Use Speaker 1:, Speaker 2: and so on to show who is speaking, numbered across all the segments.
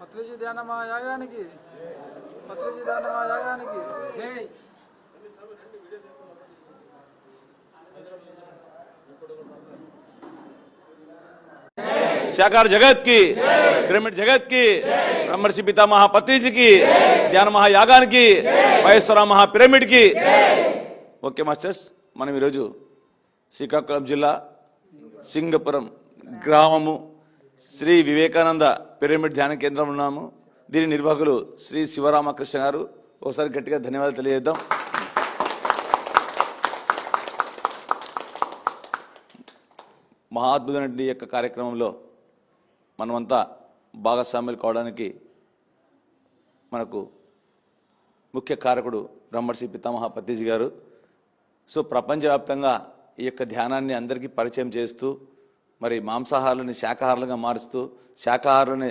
Speaker 1: పత్రిజీ ధ్యాన మా యాగానికి పత్రిజీ ధ్యాన మహాయాగానికి
Speaker 2: जय
Speaker 3: శాకార జగత్కి పిరమిడ్ జగత్కి బ్రహ్మర్షి పితామహ పత్రిజీ కి ధ్యాన మహాయాగానికి మహేశ్వర మహా పిరమిడ్కి ఓకే మాస్టర్స్ మనం ఈరోజు శ్రీకాకుళం జిల్లా సింగపురం గ్రామము శ్రీ వివేకానంద పిరమిడ్ ధ్యాన కేంద్రం ఉన్నాము. దీని నిర్వాహకులు శ్రీ శివరామకృష్ణ గారు. ఒకసారి గట్టిగా ధన్యవాదాలు తెలియజేద్దాం. మహాద్భుతమైన యొక్క కార్యక్రమంలో మనమంతా భాగస్వాములు కావడానికి మనకు ముఖ్య కారకుడు బ్రహ్మర్షి పితామహ పత్రిజీ గారు. సో ప్రపంచవ్యాప్తంగా ఈ యొక్క ధ్యానాన్ని అందరికీ పరిచయం చేస్తూ మరి మాంసాహారులని శాకాహారులుగా మారుస్తూ శాకాహారుని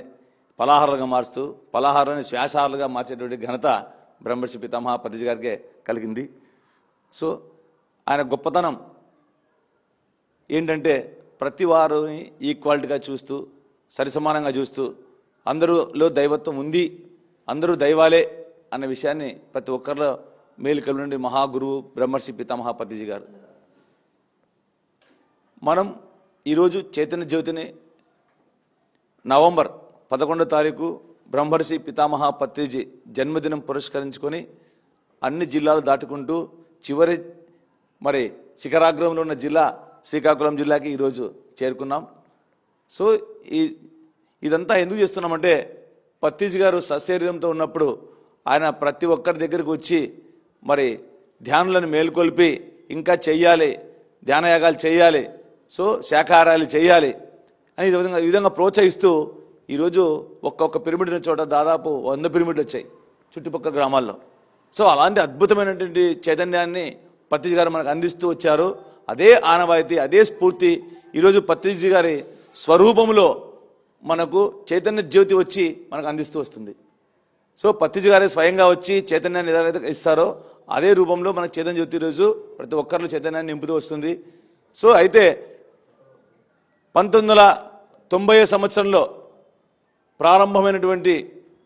Speaker 3: ఫలాహారులుగా మారుస్తూ ఫలాహారులని శ్వాసాహారులుగా మార్చేటువంటి ఘనత బ్రహ్మర్షి పితామహ పత్రిజీ గారికే కలిగింది. సో ఆయన గొప్పతనం ఏంటంటే ప్రతి వారిని ఈక్వాలిటీగా చూస్తూ సరిసమానంగా చూస్తూ అందరిలో దైవత్వం ఉంది అందరూ దైవాలే అన్న విషయాన్ని ప్రతి ఒక్కరిలో మేలుకల నుండి మహాగురువు బ్రహ్మర్షి పితామహా పతిజీ గారు. మనం ఈరోజు చైతన్య జ్యోతిని నవంబర్ పదకొండో తారీఖు బ్రహ్మర్షి పితామహ పత్రిజీ జన్మదినం పురస్కరించుకొని అన్ని జిల్లాలు దాటుకుంటూ చివరి మరి శిఖరాగ్రంలో ఉన్న జిల్లా శ్రీకాకుళం జిల్లాకి ఈరోజు చేరుకున్నాం. సో ఈ ఇదంతా ఎందుకు చేస్తున్నామంటే పత్తీజ్ గారు సశరీరంతో ఉన్నప్పుడు ఆయన ప్రతి ఒక్కరి దగ్గరికి వచ్చి మరి ధ్యానులను మేల్కొల్పి ఇంకా చెయ్యాలి ధ్యానయాగాలు చేయాలి సో శాకాహారాలు చేయాలి అని ఈ విధంగా ఈ విధంగా ప్రోత్సహిస్తూ ఈరోజు ఒక్కొక్క పిరమిడ్ ఉన్న చోట దాదాపు వంద పిరమిడ్లు వచ్చాయి చుట్టుపక్కల గ్రామాల్లో. సో అలాంటి అద్భుతమైనటువంటి చైతన్యాన్ని పత్రిజీ గారు మనకు అందిస్తూ వచ్చారు. అదే ఆనవాయితీ అదే స్ఫూర్తి ఈరోజు పత్రిజీ గారి స్వరూపంలో మనకు చైతన్య జ్యోతి వచ్చి మనకు అందిస్తూ వస్తుంది. సో పత్రిజీ గారే స్వయంగా వచ్చి చైతన్యాన్ని ఎలాగైతే ఇస్తారో అదే రూపంలో మనకు చైతన్య జ్యోతి రోజు ప్రతి ఒక్కరిలో చైతన్యాన్ని నింపుతూ వస్తుంది. సో అయితే పంతొమ్మిది వందల తొంభై సంవత్సరంలో ప్రారంభమైనటువంటి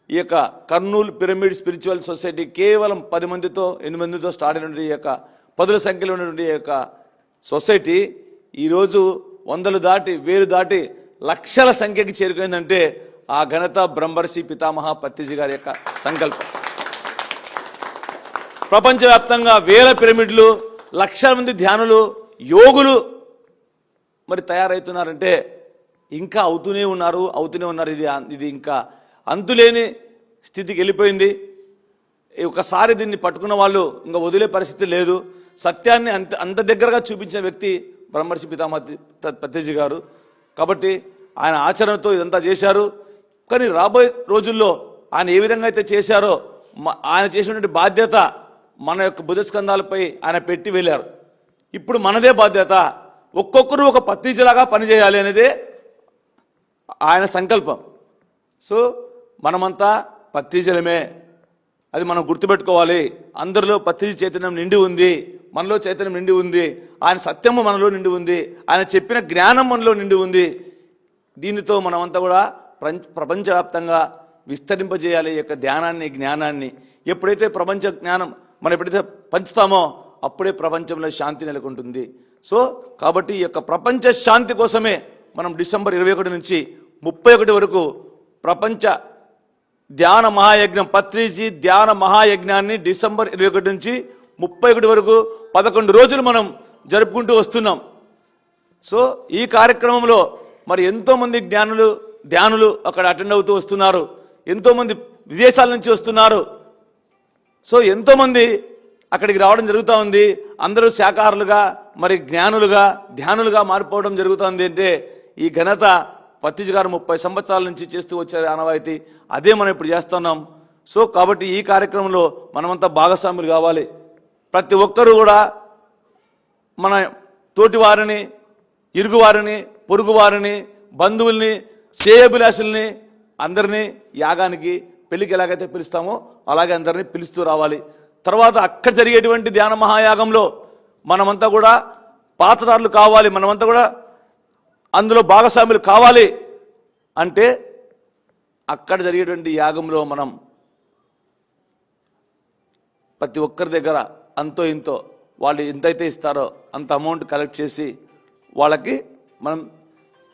Speaker 3: ఈ యొక్క కర్నూలు పిరమిడ్ స్పిరిచువల్ సొసైటీ కేవలం పది మందితో ఎనిమిది మందితో స్టార్ట్ అయినటువంటి ఈ యొక్క పదుల సంఖ్యలో ఉన్నటువంటి ఈ యొక్క సొసైటీ ఈరోజు వందలు దాటి వేలు దాటి లక్షల సంఖ్యకి చేరుకుందంటే ఆ ఘనత బ్రహ్మర్షి పితామహ పత్తిజీ గారి యొక్క సంకల్పం. ప్రపంచవ్యాప్తంగా వేల పిరమిడ్లు లక్షల మంది ధ్యానులు యోగులు మరి తయారవుతున్నారంటే ఇంకా అవుతూనే ఉన్నారు అవుతూనే ఉన్నారు. ఇది ఇది ఇంకా అంతులేని స్థితికి వెళ్ళిపోయింది. ఒకసారి దీన్ని పట్టుకున్న వాళ్ళు ఇంకా వదిలే పరిస్థితి లేదు. సత్యాన్ని అంత అంత దగ్గరగా చూపించిన వ్యక్తి బ్రహ్మర్షి పితామహ పత్రిజీ గారు. కాబట్టి ఆయన ఆచరణతో ఇదంతా చేశారు. కానీ రాబోయే రోజుల్లో ఆయన ఏ విధంగా అయితే చేశారో మ- ఆయన చేసినటువంటి బాధ్యత మన యొక్క బుధస్కంధాలపై ఆయన పెట్టి వెళ్ళారు. ఇప్పుడు మనదే బాధ్యత. ఒక్కొక్కరు ఒక పత్రిజలాగా పనిచేయాలి అనేదే ఆయన సంకల్పం. సో మనమంతా పత్రిజలమే అది మనం గుర్తుపెట్టుకోవాలి. అందరిలో పత్రిజ చైతన్యం నిండి ఉంది. మనలో చైతన్యం నిండి ఉంది. ఆయన సత్యము మనలో నిండి ఉంది. ఆయన చెప్పిన జ్ఞానం మనలో నిండి ఉంది. దీనితో మనమంతా కూడా ప్రపంచవ్యాప్తంగా విస్తరింపజేయాలి ఈ యొక్క ధ్యానాన్ని జ్ఞానాన్ని. ఎప్పుడైతే ప్రపంచ జ్ఞానం మనం ఎప్పుడైతే పంచుతామో అప్పుడే ప్రపంచంలో శాంతి నెలకొంటుంది. సో కాబట్టి ఈ యొక్క ప్రపంచ శాంతి కోసమే మనం డిసెంబర్ ఇరవై ఒకటి నుంచి ముప్పై ఒకటి వరకు ప్రపంచ ధ్యాన మహాయజ్ఞం పత్రిజీ ధ్యాన మహాయజ్ఞాన్ని డిసెంబర్ ఇరవై ఒకటి నుంచి ముప్పై ఒకటి వరకు పదకొండు రోజులు మనం జరుపుకుంటూ వస్తున్నాం. సో ఈ కార్యక్రమంలో మరి ఎంతోమంది జ్ఞానులు ధ్యానులు అక్కడ అటెండ్ అవుతూ వస్తున్నారు. ఎంతోమంది విదేశాల నుంచి వస్తున్నారు. సో ఎంతోమంది అక్కడికి రావడం జరుగుతూ ఉంది. అందరూ శాఖాహారులుగా మరి జ్ఞానులుగా ధ్యానులుగా మారిపోవడం జరుగుతుంది అంటే ఈ ఘనత పత్తిజ్ గారు ముప్పై సంవత్సరాల నుంచి చేస్తూ వచ్చే ఆనవాయితీ. అదే మనం ఇప్పుడు చేస్తున్నాం. సో కాబట్టి ఈ కార్యక్రమంలో మనమంతా భాగస్వాములు కావాలి. ప్రతి ఒక్కరూ కూడా మన తోటి వారిని ఇరుగు వారిని పొరుగు వారిని బంధువుల్ని శ్రేయభిలాషుల్ని అందరినీ యాగానికి పెళ్ళికి ఎలాగైతే పిలుస్తామో అలాగే అందరినీ పిలుస్తూ రావాలి. తర్వాత అక్కడ జరిగేటువంటి ధ్యాన మహాయాగంలో మనమంతా కూడా పాతదారులు కావాలి మనమంతా కూడా అందులో భాగస్వాములు కావాలి అంటే అక్కడ జరిగేటువంటి యాగంలో మనం ప్రతి ఒక్కరి దగ్గర అంతో ఇంతో వాళ్ళు ఎంతైతే ఇస్తారో అంత అమౌంట్ కలెక్ట్ చేసి వాళ్ళకి మనం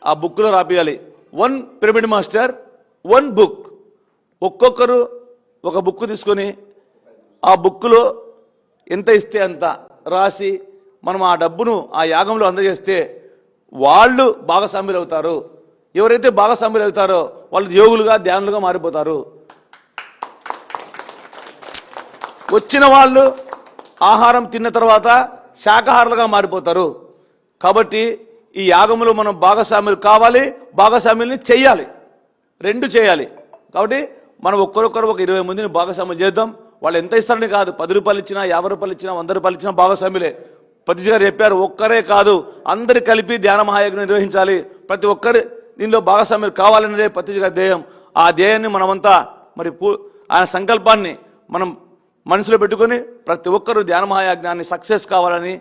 Speaker 3: ఆ బుక్లో రాపియాలి. One pyramid master one book. ఒక్కొక్కరు ఒక బుక్ తీసుకొని ఆ బుక్లో ఎంత ఇస్తే అంత రాసి మనం ఆ డబ్బును ఆ యాగంలో అందజేస్తే వాళ్ళు భాగస్వాములు అవుతారు ఎవరైతే భాగస్వాములు అవుతారో వాళ్ళు యోగులుగా ధ్యానులుగా మారిపోతారు. వచ్చిన వాళ్ళు ఆహారం తిన్న తర్వాత శాకాహారులుగా మారిపోతారు. కాబట్టి ఈ యాగములో మనం భాగస్వాములు కావాలి భాగస్వాముల్ని చేయాలి రెండు చేయాలి. కాబట్టి మనం ఒక్కరొక్కరు ఒక ఇరవై మందిని భాగస్వాములు చేద్దాం. వాళ్ళు ఎంత ఇస్తారని కాదు. పది రూపాయలు ఇచ్చినా యాభై రూపాయలు ఇచ్చినా వంద రూపాయలు ఇచ్చినా భాగస్వాములే. పతిజీ గారు చెప్పారు ఒక్కరే కాదు. అందరు కలిపి ధ్యాన మహాయజ్ఞం నిర్వహించాలి. ప్రతి ఒక్కరు దీనిలో భాగస్వామ్యులు కావాలనేదే పతిజీ గారి ధ్యేయం. ఆ ధ్యేయాన్ని మనమంతా మరి పూ ఆయన సంకల్పాన్ని మనం మనసులో పెట్టుకొని ప్రతి ఒక్కరూ ధ్యాన మహాయజ్ఞాన్ని సక్సెస్ కావాలని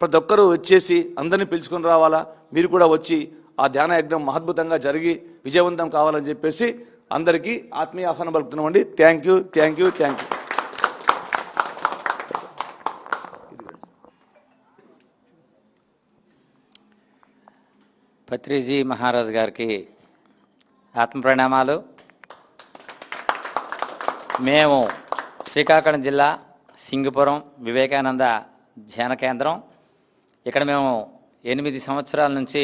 Speaker 3: ప్రతి ఒక్కరూ వచ్చేసి అందరినీ పిలుచుకొని రావాలా? మీరు కూడా వచ్చి ఆ ధ్యాన యజ్ఞం మహద్భుతంగా జరిగి విజయవంతం కావాలని చెప్పేసి అందరికీ ఆత్మీయ ఆహ్వానం పలుకుతున్నామండి. Thank you thank you thank you.
Speaker 2: Patriji Maharaj గారికి ఆత్మ ప్రణామాలు మేము శ్రీకాకుళం జిల్లా సింగపురం వివేకానంద ధ్యాన కేంద్రం. ఇక్కడ మేము ఎనిమిది సంవత్సరాల నుంచి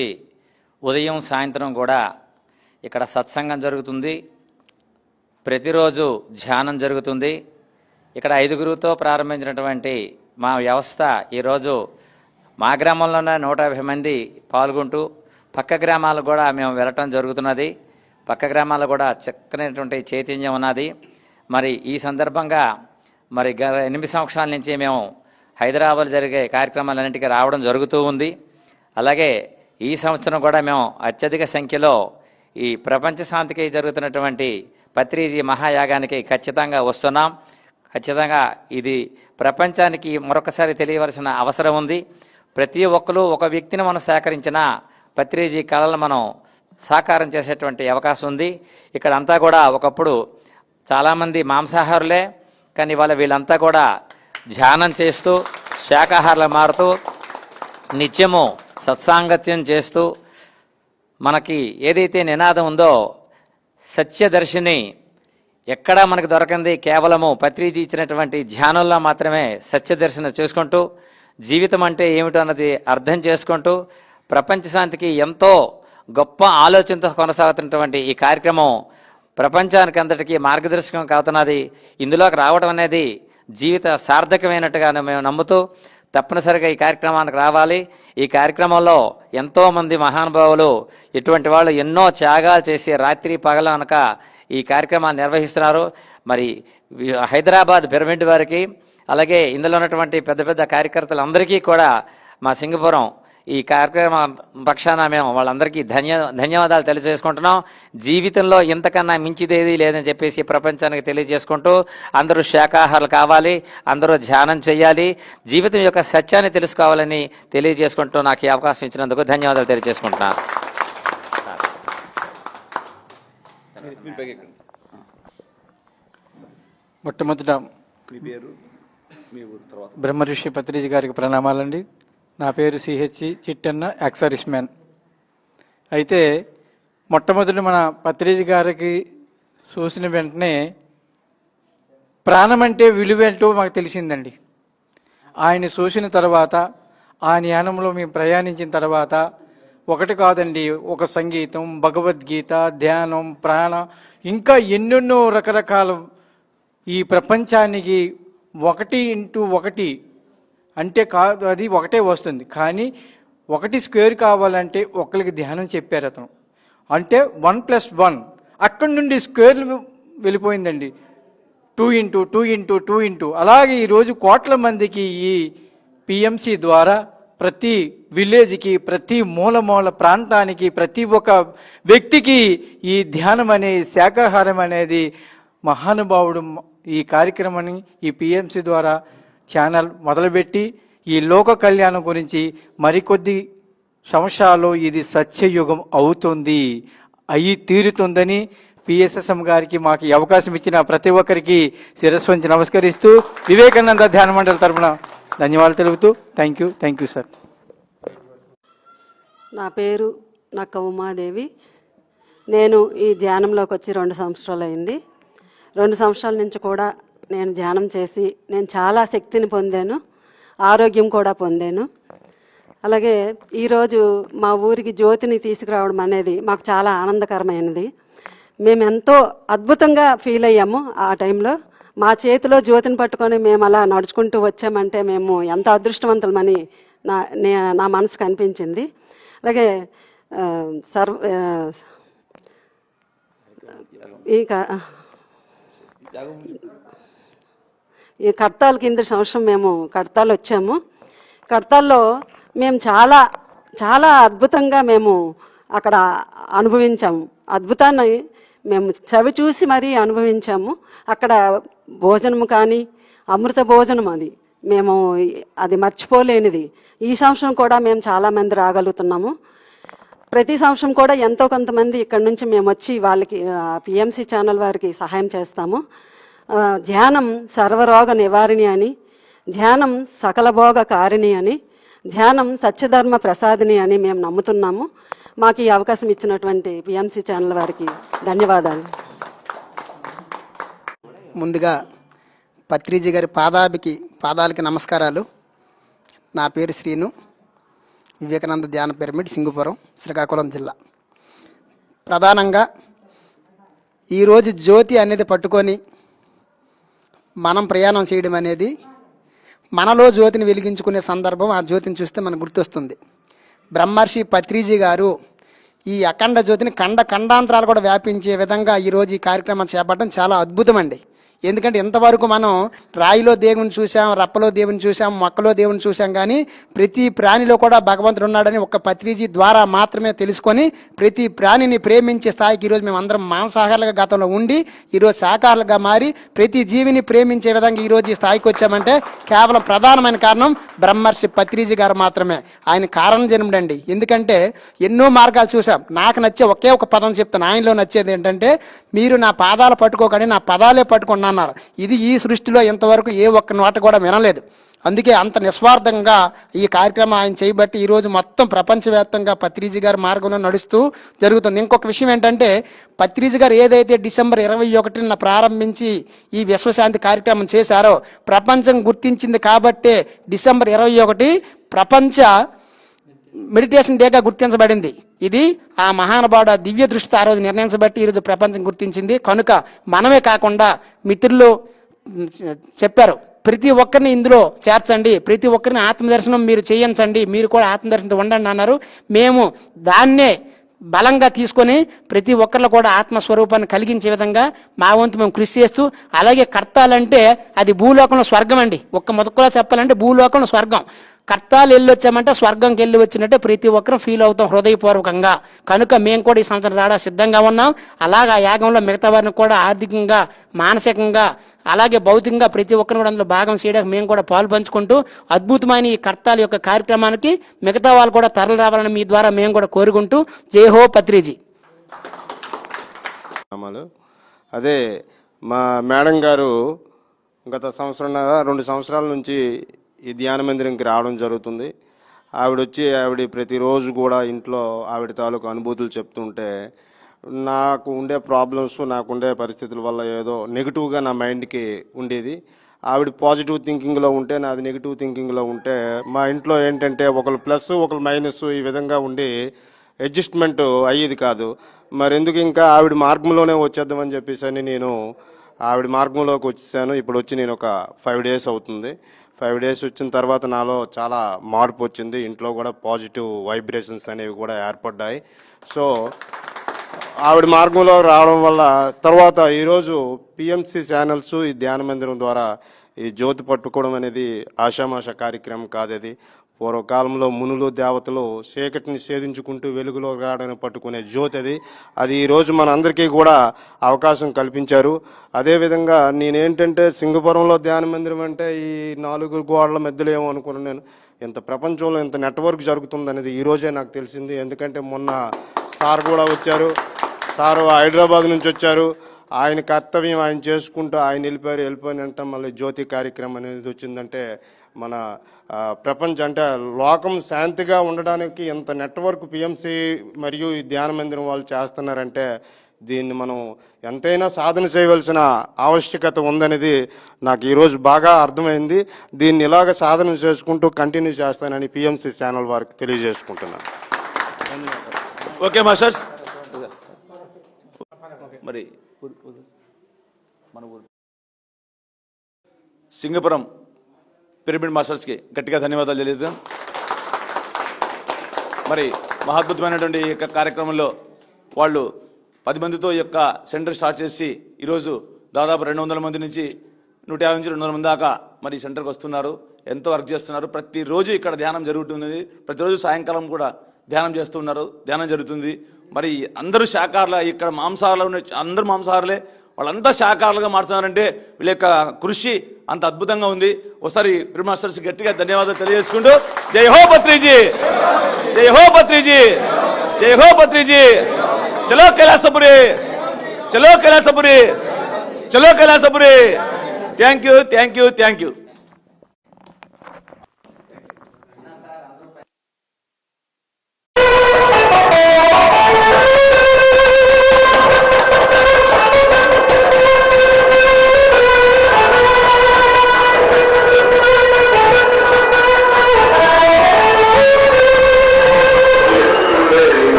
Speaker 2: ఉదయం సాయంత్రం కూడా ఇక్కడ సత్సంగం జరుగుతుంది. ప్రతిరోజు ధ్యానం జరుగుతుంది. ఇక్కడ ఐదుగురుతో ప్రారంభించినటువంటి మా వ్యవస్థ ఈరోజు మా గ్రామంలోనే నూట యాభై మంది పాల్గొంటూ పక్క గ్రామాలు కూడా మేము వెళ్ళటం జరుగుతున్నది. పక్క గ్రామాలు కూడా చక్కనటువంటి చైతన్యం ఉన్నది. మరి ఈ సందర్భంగా మరి గత ఎనిమిది సంవత్సరాల నుంచి మేము హైదరాబాద్ జరిగే కార్యక్రమాలన్నింటికి రావడం జరుగుతూ ఉంది. అలాగే ఈ సంవత్సరం కూడా మేము అత్యధిక సంఖ్యలో ఈ ప్రపంచ శాంతికి జరుగుతున్నటువంటి పత్రిజీ మహాయాగానికి ఖచ్చితంగా వస్తున్నాం. ఖచ్చితంగా ఇది ప్రపంచానికి మరొకసారి తెలియవలసిన అవసరం ఉంది. ప్రతి ఒక్కరు ఒక వ్యక్తిని మనం సేకరించిన పత్రిజీ కళలు మనం సాకారం చేసేటువంటి అవకాశం ఉంది. ఇక్కడ అంతా కూడా ఒకప్పుడు చాలామంది మాంసాహారులే కానీ వాళ్ళ వీళ్ళంతా కూడా ధ్యానం చేస్తూ శాకాహారులు మారుతూ నిత్యము సత్సాంగత్యం చేస్తూ మనకి ఏదైతే నినాదం ఉందో సత్యదర్శిని ఎక్కడా మనకు దొరకంది. కేవలము పత్రిజీ ఇచ్చినటువంటి ధ్యానంలో మాత్రమే సత్యదర్శన చేసుకుంటూ జీవితం అంటే ఏమిటో అన్నది అర్థం చేసుకుంటూ ప్రపంచ శాంతికి ఎంతో గొప్ప ఆలోచనతో కొనసాగుతున్నటువంటి ఈ కార్యక్రమం ప్రపంచానికి అంతటికీ మార్గదర్శకం కావుతున్నది. ఇందులోకి రావడం అనేది జీవిత సార్థకమైనట్టుగా మేము నమ్ముతూ తప్పనిసరిగా ఈ కార్యక్రమానికి రావాలి. ఈ కార్యక్రమంలో ఎంతో మంది మహానుభావులు ఇటువంటి వాళ్ళు ఎన్నో త్యాగాలు చేసి రాత్రి పగల అనక ఈ కార్యక్రమాన్ని నిర్వహిస్తున్నారు. మరి హైదరాబాద్ పిరమిడ్ వారికి అలాగే ఇందులో ఉన్నటువంటి పెద్ద పెద్ద కార్యకర్తలందరికీ కూడా మా సింగపురం ఈ కార్యక్రమ పక్షాన మేము వాళ్ళందరికీ ధన్య ధన్యవాదాలు తెలియజేసుకుంటున్నాం. జీవితంలో ఇంతకన్నా మించిదేది లేదని చెప్పేసి ప్రపంచానికి తెలియజేసుకుంటూ అందరూ శాకాహారులు కావాలి అందరూ ధ్యానం చేయాలి జీవితం యొక్క సత్యాన్ని తెలుసుకోవాలని తెలియజేసుకుంటూ నాకు ఈ అవకాశం ఇచ్చినందుకు ధన్యవాదాలు తెలియజేసుకుంటున్నాను
Speaker 1: మొట్టమొదట బ్రహ్మర్షి పత్రిజీ గారికి ప్రణామాలండి. నా పేరు సిహెచ్సి చిట్టన్న యాక్సరిస్ మ్యాన్ అయితే మొట్టమొదటి మన పత్రిజ గారికి చూసిన వెంటనే ప్రాణం అంటే విలువ మాకు తెలిసిందండి. ఆయన చూసిన తర్వాత ఆ జ్ఞానంలో మేము ప్రయాణించిన తర్వాత ఒకటి కాదండి ఒక సంగీతం భగవద్గీత ధ్యానం ప్రాణ ఇంకా ఎన్నెన్నో రకరకాల ఈ ప్రపంచానికి ఒకటి ఇంటూ ఒకటి అంటే కాదు అది ఒకటే వస్తుంది. కానీ ఒకటి స్క్వేర్ కావాలంటే ఒకరికి ధ్యానం చెప్పారు అతను. అంటే వన్ ప్లస్ వన్. అక్కడి నుండి square వెళ్ళిపోయిందండి. Two into two into two into. అలాగే ఈరోజు కోట్ల మందికి ఈ పిఎంసి ద్వారా ప్రతి విలేజ్కి ప్రతి మూల మూల ప్రాంతానికి ప్రతి ఒక్క వ్యక్తికి ఈ ధ్యానం అనే శాకాహారం అనేది మహానుభావుడు ఈ కార్యక్రమాన్ని ఈ పిఎంసి ద్వారా ఛానల్ మొదలుపెట్టి ఈ లోక కళ్యాణం గురించి మరికొద్ది సంవత్సరాల్లో ఇది సత్యయుగం అవుతుంది అయి తీరుతుందని పిఎస్ఎస్ఎం గారికి మాకు అవకాశం ఇచ్చిన ప్రతి ఒక్కరికి శిరస్సు వంచి నమస్కరిస్తూ వివేకానంద ధ్యాన మండలి తరపున ధన్యవాదాలు తెలుపుతూ thank you thank you sir
Speaker 4: నా పేరు నక్క ఉమాదేవి. నేను ఈ ధ్యానంలోకి వచ్చి రెండు సంవత్సరాలు అయింది రెండు సంవత్సరాల నుంచి కూడా నేను ధ్యానం చేసి నేను చాలా శక్తిని పొందాను ఆరోగ్యం కూడా పొందాను. అలాగే ఈరోజు మా ఊరికి జ్యోతిని తీసుకురావడం అనేది మాకు చాలా ఆనందకరమైనది. మేము ఎంతో అద్భుతంగా ఫీల్ అయ్యాము ఆ టైంలో. మా చేతిలో జ్యోతిని పట్టుకొని మేము అలా నడుచుకుంటూ వచ్చామంటే మేము ఎంత అదృష్టవంతులమని నా నే- మనసుకు అనిపించింది. అలాగే సర్వ ఆ, ఈ కడతాల కింద సంవత్సరం మేము కడతాలు వచ్చాము. కడతాల్లో మేము చాలా చాలా అద్భుతంగా మేము అక్కడ అనుభవించాము. అద్భుతాన్ని మేము చవి చూసి మరీ అనుభవించాము. అక్కడ భోజనము కానీ అమృత భోజనం అది మేము అది మర్చిపోలేనిది. ఈ సంవత్సరం కూడా మేము చాలా మంది రాగలుగుతున్నాము. ప్రతి సంవత్సరం కూడా ఎంతో కొంతమంది ఇక్కడ నుంచి మేము వచ్చి వాళ్ళకి పిఎంసి ఛానల్ వారికి సహాయం చేస్తాము. ధ్యానం సర్వరోగ నివారిణి అని ధ్యానం సకల భోగ కారిణి అని ధ్యానం సత్యధర్మ ప్రసాదిని అని మేము నమ్ముతున్నాము. మాకు ఈ అవకాశం ఇచ్చినటువంటి పిఎంసి ఛానల్ వారికి ధన్యవాదాలు.
Speaker 5: ముందుగా పత్రిజీ గారి పాదాభికి పాదాలకి నమస్కారాలు. నా పేరు శ్రీను. వివేకానంద ధ్యాన పిరమిడ్ సింగుపురం శ్రీకాకుళం జిల్లా. ప్రధానంగా ఈరోజు జ్యోతి అనేది పట్టుకొని మనం ప్రయాణం చేయడం అనేది మనలో జ్యోతిని వెలిగించుకునే సందర్భం ఆ జ్యోతిని చూస్తే మనకు గుర్తొస్తుంది. బ్రహ్మర్షి పత్రిజీ గారు ఈ అఖండ జ్యోతిని ఖండ ఖండాంతరాలు కూడా వ్యాపించే విధంగా ఈరోజు ఈ కార్యక్రమం చేపట్టడం చాలా అద్భుతం అండి ఎందుకంటే ఇంతవరకు మనం రాయిలో దేవుని చూసాం రప్పలో దేవుని చూసాం మొక్కలో దేవుని చూసాం కానీ ప్రతి ప్రాణిలో కూడా భగవంతుడు ఉన్నాడని ఒక పత్రిజీ ద్వారా మాత్రమే తెలుసుకొని ప్రతి ప్రాణిని ప్రేమించే స్థాయికి ఈరోజు మేము అందరం మాంసాహారులుగా గతంలో ఉండి ఈరోజు శాకాహారులుగా మారి ప్రతి జీవిని ప్రేమించే విధంగా ఈరోజు ఈ స్థాయికి వచ్చామంటే కేవలం ప్రధానమైన కారణం బ్రహ్మర్షి పత్రిజీ గారు మాత్రమే. ఆయన కారణం జన్ముడండి ఎందుకంటే ఎన్నో మార్గాలు చూసాం నాకు నచ్చే ఒకే ఒక పదం చెప్తాను. ఆయనలో నచ్చేది ఏంటంటే మీరు నా పాదాలు పట్టుకోకండి నా పదాలే పట్టుకున్నాను అన్నారు ఇది ఈ సృష్టిలో ఇంతవరకు ఏ ఒక్క నోట కూడా వినలేదు. అందుకే అంత నిస్వార్థంగా ఈ కార్యక్రమం ఆయన చేయబట్టి ఈరోజు మొత్తం ప్రపంచవ్యాప్తంగా పత్రిజీ గారి మార్గంలో నడుస్తూ జరుగుతుంది. ఇంకొక విషయం ఏంటంటే పత్రిజీ గారు ఏదైతే డిసెంబర్ ఇరవై ఒకటిన ప్రారంభించి ఈ విశ్వశాంతి కార్యక్రమం చేశారో ప్రపంచం గుర్తించింది కాబట్టే డిసెంబర్ ఇరవై ఒకటి ప్రపంచ మెడిటేషన్ డేగా గుర్తించబడింది. ఇది ఆ మహానుభావుడు ఆ దివ్య దృష్టితో ఆ రోజు నిర్ణయించబట్టి ఈరోజు ప్రపంచం గుర్తించింది. కనుక మనమే కాకుండా మిత్రులు చెప్పారు ప్రతి ఒక్కరిని ఇందులో చేర్చండి. ప్రతి ఒక్కరిని ఆత్మదర్శనం మీరు చేయించండి. మీరు కూడా ఆత్మదర్శనంతో ఉండండి అన్నారు. మేము దాన్నే బలంగా తీసుకొని ప్రతి ఒక్కరిలో కూడా ఆత్మస్వరూపాన్ని కలిగించే విధంగా మా వంతు మేము కృషి చేస్తూ అలాగే కర్తాలంటే అది భూలోకంలో స్వర్గం అండి. ఒక్క మొదట్లో చెప్పాలంటే భూలోకంలో స్వర్గం. కర్తాలు వెళ్ళి వచ్చామంటే స్వర్గంకి వెళ్ళి వచ్చినట్టే ప్రతి ఒక్కరూ ఫీల్ అవుతాం హృదయపూర్వకంగా. కనుక మేము కూడా ఈ సంవత్సరం రావడం సిద్ధంగా ఉన్నాం. అలాగే ఆ యాగంలో మిగతా వారిని కూడా ఆర్థికంగా మానసికంగా అలాగే భౌతికంగా ప్రతి ఒక్కరిని కూడా అందులో భాగం చేయడానికి మేము కూడా పాలు పంచుకుంటూ అద్భుతమైన ఈ కర్తాల యొక్క కార్యక్రమానికి మిగతా వాళ్ళు కూడా తరలి రావాలని మీ ద్వారా మేము కూడా కోరుకుంటూ జై హో పత్రిజీ.
Speaker 6: అదే మా మేడం గారు గత సంవత్సరం రెండు సంవత్సరాల నుంచి ఈ ధ్యాన మందిరంకి రావడం జరుగుతుంది. ఆవిడ వచ్చి ఆవిడ ప్రతిరోజు కూడా ఇంట్లో ఆవిడ తాలూకు అనుభూతులు చెప్తుంటే నాకు ఉండే ప్రాబ్లమ్స్ నాకు ఉండే పరిస్థితుల వల్ల ఏదో నెగిటివ్గా నా మైండ్కి ఉండేది. ఆవిడ పాజిటివ్ థింకింగ్లో ఉంటే నాది నెగిటివ్ థింకింగ్లో ఉంటే మా ఇంట్లో ఏంటంటే ఒకరు ప్లస్ ఒకరు మైనస్ ఈ విధంగా ఉండి అడ్జస్ట్మెంట్ అయ్యేది కాదు. మరి ఎందుకు ఇంకా ఆవిడ మార్గంలోనే వచ్చేద్దామని చెప్పేసి అని నేను ఆవిడ మార్గంలోకి వచ్చేసాను. ఇప్పుడు వచ్చి నేను ఒక ఫైవ్ డేస్ అవుతుంది. ఫైవ్ డేస్ వచ్చిన తర్వాత నాలో చాలా మార్పు వచ్చింది. ఇంట్లో కూడా పాజిటివ్ వైబ్రేషన్స్ అనేవి కూడా ఏర్పడ్డాయి. సో ఆవిడ మార్గంలో రావడం వల్ల తర్వాత ఈరోజు పిఎంసి ఛానల్స్ ఈ ధ్యాన మందిరం ద్వారా ఈ జ్యోతి పట్టుకోవడం అనేది ఆషామాష కార్యక్రమం కాదు అది పూర్వకాలంలో మునులు దేవతలు చీకటిని ఛేదించుకుంటూ వెలుగులో రావడానికి పట్టుకునే జ్యోతి అది. అది ఈరోజు మనందరికీ కూడా అవకాశం కల్పించారు. అదేవిధంగా నేనేంటంటే సింగపురంలో ధ్యాన మందిరం అంటే ఈ నాలుగు గోడల మధ్యలో ఏమో అనుకున్నాను నేను. ఇంత ప్రపంచంలో ఇంత నెట్వర్క్ జరుగుతుంది అనేది ఈ రోజే నాకు తెలిసింది. ఎందుకంటే మొన్న సార్ కూడా వచ్చారు. సారు హైదరాబాద్ నుంచి వచ్చారు. ఆయన కర్తవ్యం ఆయన చేసుకుంటూ ఆయన వెళ్ళిపోయారు. వెళ్ళిపోయినంట మళ్ళీ జ్యోతి కార్యక్రమం అనేది వచ్చిందంటే మన ప్రపంచం అంటే లోకం శాంతిగా ఉండడానికి ఎంత నెట్వర్క్ పిఎంసి మరియు ఈ ధ్యాన మందిరం వాళ్ళు చేస్తున్నారంటే దీన్ని మనం ఎంతైనా సాధన చేయవలసిన ఆవశ్యకత ఉందనేది నాకు ఈరోజు బాగా అర్థమైంది. దీన్ని ఇలాగ సాధన చేసుకుంటూ కంటిన్యూ చేస్తానని పిఎంసి ఛానల్ వారికి తెలియజేసుకుంటున్నాను.
Speaker 3: Okay masters. మరి. మన ఊరు సింగపురం పిరమిడ్ మాస్టర్స్కి గట్టిగా ధన్యవాదాలు తెలియదు మరి మహాద్భుతమైనటువంటి ఈ యొక్క కార్యక్రమంలో వాళ్ళు పది మందితో ఈ యొక్క సెంటర్ స్టార్ట్ చేసి ఈరోజు దాదాపు రెండు వందల మంది నుంచి నూట యాభై నుంచి రెండు వందల మంది దాకా మరి సెంటర్కి వస్తున్నారు. ఎంతో వర్క్ చేస్తున్నారు? ప్రతిరోజు ఇక్కడ ధ్యానం జరుగుతుంది ప్రతిరోజు సాయంకాలం కూడా ధ్యానం చేస్తున్నారు ధ్యానం జరుగుతుంది. మరి అందరూ శాఖాహారుల ఇక్కడ మాంసాహారులు అందరూ మాంసాహారులే. వాళ్ళంతా శాఖాహారులుగా మారుతున్నారంటే వీళ్ళ యొక్క కృషి అంత అద్భుతంగా ఉంది. ఒకసారి బ్రహ్మాస్టర్స్ గట్టిగా ధన్యవాదాలు తెలియజేసుకుంటూ జై హో పత్రిజీ జై హో పత్రిజీ జై హో పత్రిజీ చలో కైలాసపురి! చలో కైలాసపురి! చలో
Speaker 7: Kailasapuri! Thank you thank you thank you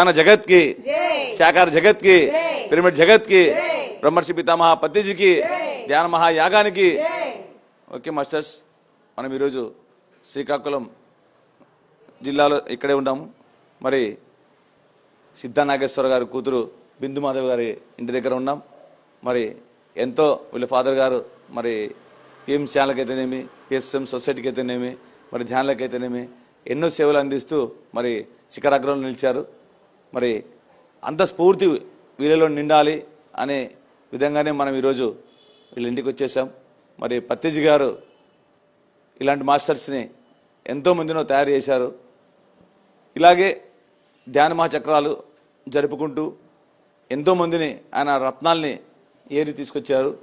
Speaker 3: ధ్యాన జగత్ కి
Speaker 7: जय
Speaker 3: శాకార జగత్ కి
Speaker 7: జై.
Speaker 3: పిరమిడ్ జగత్ కి
Speaker 7: జై.
Speaker 3: బ్రహ్మర్షి పితామహ పత్రిజీకి
Speaker 7: జై.
Speaker 3: ధ్యాన మహాయాగానికి
Speaker 7: जय
Speaker 3: ఓకే మాస్టర్స్ మనం ఈరోజు శ్రీకాకుళం జిల్లాలో ఇక్కడే ఉన్నాము మరి సిద్ధా నాగేశ్వర గారి కూతురు బిందు మాధవ్ గారి ఇంటి దగ్గర ఉన్నాం మరి ఎంతో వీళ్ళ ఫాదర్ గారు మరి పిఎం ఛానల్కి అయితేనేమి పిఎస్ఎం సొసైటీకి అయితేనేమి మరి ధ్యానాలకు అయితేనేమి ఎన్నో సేవలు అందిస్తూ మరి శిఖరాగ్రంలో నిలిచారు మరి అంత స్ఫూర్తి వీళ్ళలో నిండాలి అనే విధంగానే మనం ఈరోజు వీళ్ళ ఇంటికి వచ్చేసాం మరి పత్తిజీ గారు ఇలాంటి మాస్టర్స్ని ఎంతోమందినో తయారు చేశారు. ఇలాగే ధ్యాన మహాచక్రాలు జరుపుకుంటూ ఎంతోమందిని ఆయన రత్నాల్ని ఏరి తీసుకొచ్చారు.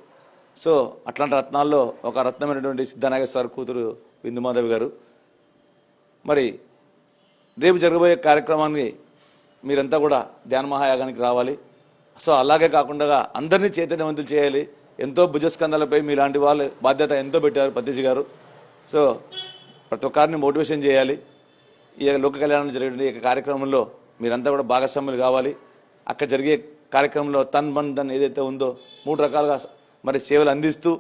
Speaker 3: సో అట్లాంటి రత్నాల్లో ఒక రత్నమైనటువంటి సిద్ధనాగేశ్వర కూతురు బిందుమాధవి గారు. మరి రేపు జరగబోయే కార్యక్రమాన్ని మీరంతా కూడా ధ్యాన మహాయాగానికి రావాలి. సో అలాగే కాకుండా అందరినీ చైతన్యవంతులు చేయాలి. ఎంతో భుజస్కంధాలపై మీలాంటి వాళ్ళు బాధ్యత ఎంతో పెట్టారు పత్తిజీ గారు. సో ప్రతి ఒక్కరిని మోటివేషన్ చేయాలి. ఈ యొక్క లోక కళ్యాణం జరిగిన ఈ కార్యక్రమంలో మీరంతా కూడా భాగస్వాములు కావాలి. అక్కడ జరిగే కార్యక్రమంలో తన్ మన్ తన్ ఏదైతే ఉందో మూడు రకాలుగా మరి సేవలు అందిస్తూ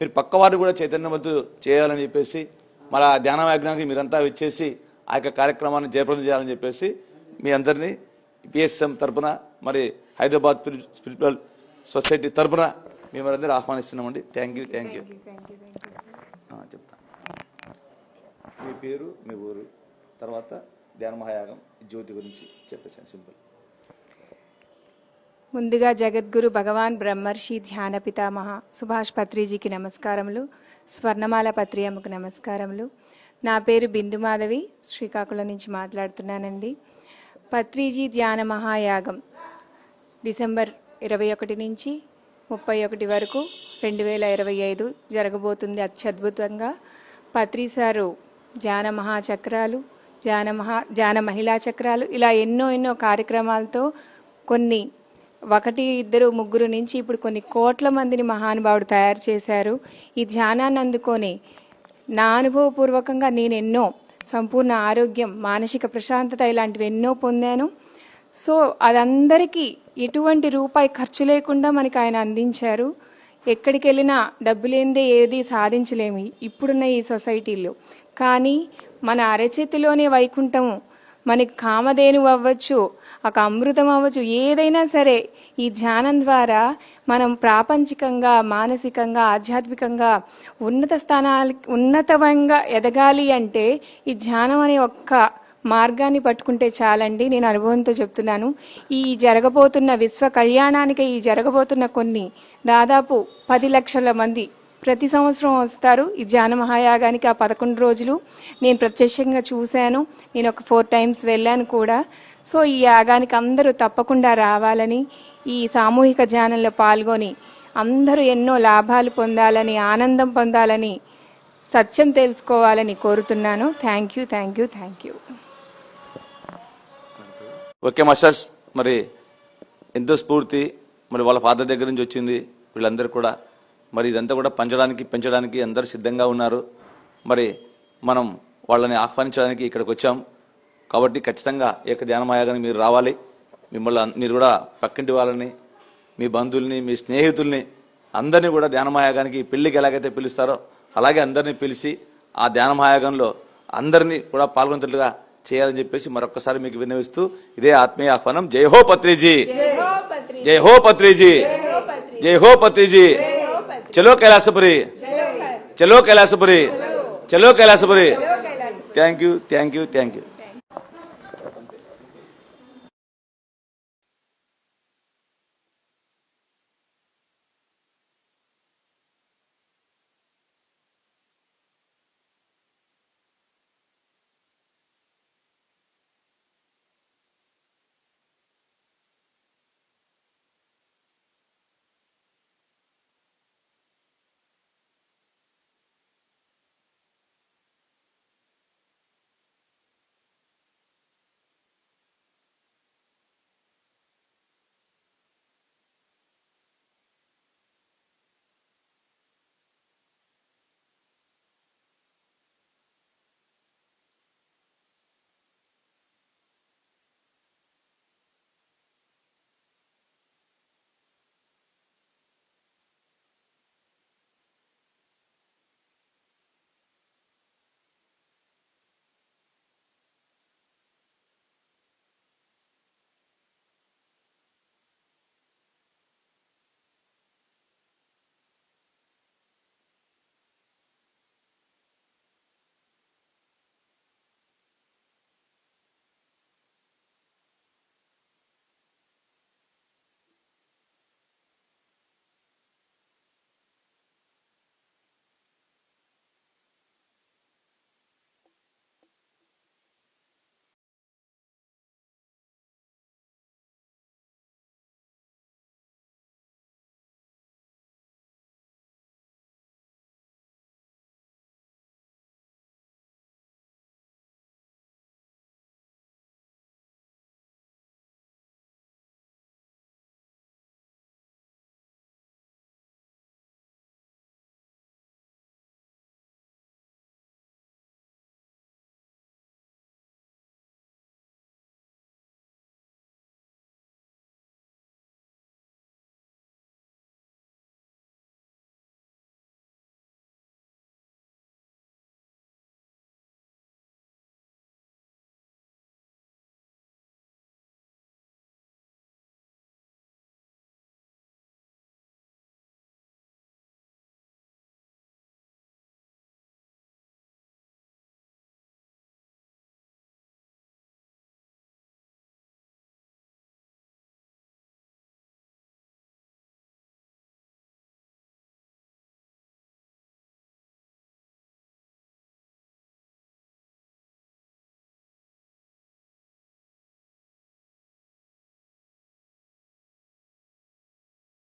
Speaker 3: మీరు పక్కవారిని కూడా చైతన్యవంతులు చేయాలని చెప్పేసి మన ధ్యాన యజ్ఞానికి మీరంతా వచ్చేసి ఆ యొక్క కార్యక్రమాన్ని జయప్రదం చేయాలని చెప్పేసి మీ అందరినీ పిఎస్ఎం తరపున మరి హైదరాబాద్ స్పిరి- స్పిరిచువల్ సొసైటీ తరపున మేమందరూ ఆహ్వానిస్తున్నామండి. థ్యాంక్ యూ థ్యాంక్ యూ చెప్తా. మీ పేరు మీ ఊరు తర్వాత ధ్యాన మహాయాగం జ్యోతి గురించి చెప్పేసాను సింపుల్.
Speaker 8: ముందుగా జగద్గురు భగవాన్ బ్రహ్మర్షి ధ్యాన పితామహ సుభాష్ పత్రిజీకి నమస్కారములు స్వర్ణమాల పత్రియమ్మకు నమస్కారములు. నా పేరు బిందు మాధవి శ్రీకాకుళం నుంచి మాట్లాడుతున్నానండి. పత్రిజీ ధ్యాన మహాయాగం. డిసెంబర్ ఇరవై ఒకటి నుంచి ముప్పై ఒకటి వరకు రెండు వేల ఇరవై ఐదు జరగబోతుంది అత్యద్భుతంగా. పత్రిసారు ధ్యాన మహాచక్రాలు ధ్యాన మహా ధ్యాన మహిళా చక్రాలు ఇలా ఎన్నో ఎన్నో కార్యక్రమాలతో కొన్ని ఒకటి ఇద్దరు ముగ్గురు నుంచి ఇప్పుడు కొన్ని కోట్ల మందిని మహానుభావుడు తయారు చేశారు. ఈ ధ్యానాన్ని అందుకొని నా అనుభవపూర్వకంగా నేను ఎన్నో సంపూర్ణ ఆరోగ్యం మానసిక ప్రశాంతత ఇలాంటివి ఎన్నో పొందాను. సో అదందరికీ ఎటువంటి రూపాయి ఖర్చు లేకుండా మనకి ఆయన అందించారు. ఎక్కడికి వెళ్ళినా డబ్బు లేనిదే ఏది సాధించలేము ఇప్పుడున్న ఈ సొసైటీలో. కానీ మన అరచేతిలోనే వైకుంఠము. మనకి కామధేను అవ్వచ్చు ఒక అమృతం అవ్వచ్చు. ఏదైనా సరే ఈ ధ్యానం ద్వారా మనం ప్రాపంచికంగా మానసికంగా ఆధ్యాత్మికంగా ఉన్నత స్థానాలు ఉన్నతంగా ఎదగాలి అంటే ఈ ధ్యానం అనే ఒక్క మార్గాన్ని పట్టుకుంటే చాలండి నేను అనుభవంతో చెప్తున్నాను. ఈ జరగబోతున్న విశ్వ కళ్యాణానికి ఈ జరగబోతున్న కొన్ని దాదాపు పది లక్షల మంది ప్రతి సంవత్సరం వస్తారు ఈ ధ్యాన మహాయాగానికి ఆ పదకొండు రోజులు. నేను ప్రత్యక్షంగా చూశాను. నేను ఒక ఫోర్ టైమ్స్ వెళ్ళాను కూడా. సో ఈ యాగానికి అందరూ తప్పకుండా రావాలని ఈ సామూహిక ధ్యానంలో పాల్గొని అందరూ ఎన్నో లాభాలు పొందాలని ఆనందం పొందాలని సత్యం తెలుసుకోవాలని కోరుతున్నాను. Thank you thank you thank you.
Speaker 3: Okay masters మరి ఎంతో స్ఫూర్తి మరి వాళ్ళ ఫాదర్ దగ్గర నుంచి వచ్చింది వీళ్ళందరూ కూడా. మరి ఇదంతా కూడా పంచడానికి పెంచడానికి అందరు సిద్ధంగా ఉన్నారు. మరి మనం వాళ్ళని ఆహ్వానించడానికి ఇక్కడికి వచ్చాం. కాబట్టి ఖచ్చితంగా ఏక ధ్యానమాయాగానికి మీరు రావాలి. మిమ్మల్ని మీరు కూడా పక్కింటి వాళ్ళని మీ బంధువుల్ని మీ స్నేహితుల్ని అందరినీ కూడా ధ్యానమాయాగానికి పెళ్ళికి ఎలాగైతే పిలుస్తారో అలాగే అందరినీ పిలిచి ఆ ధ్యానమాయాగంలో అందరినీ కూడా పాల్గొనేటట్లుగా చేయాలని చెప్పేసి మరొకసారి మీకు విన్నవిస్తూ ఇదే ఆత్మీయ ఆహ్వానం. జై హో పత్రిజీ! జై హో పత్రిజీ! జై హో పత్రిజీ! చలో కైలాసపురి! చలో కైలాసపురి! చలో Kailasapuri! Thank you thank you thank you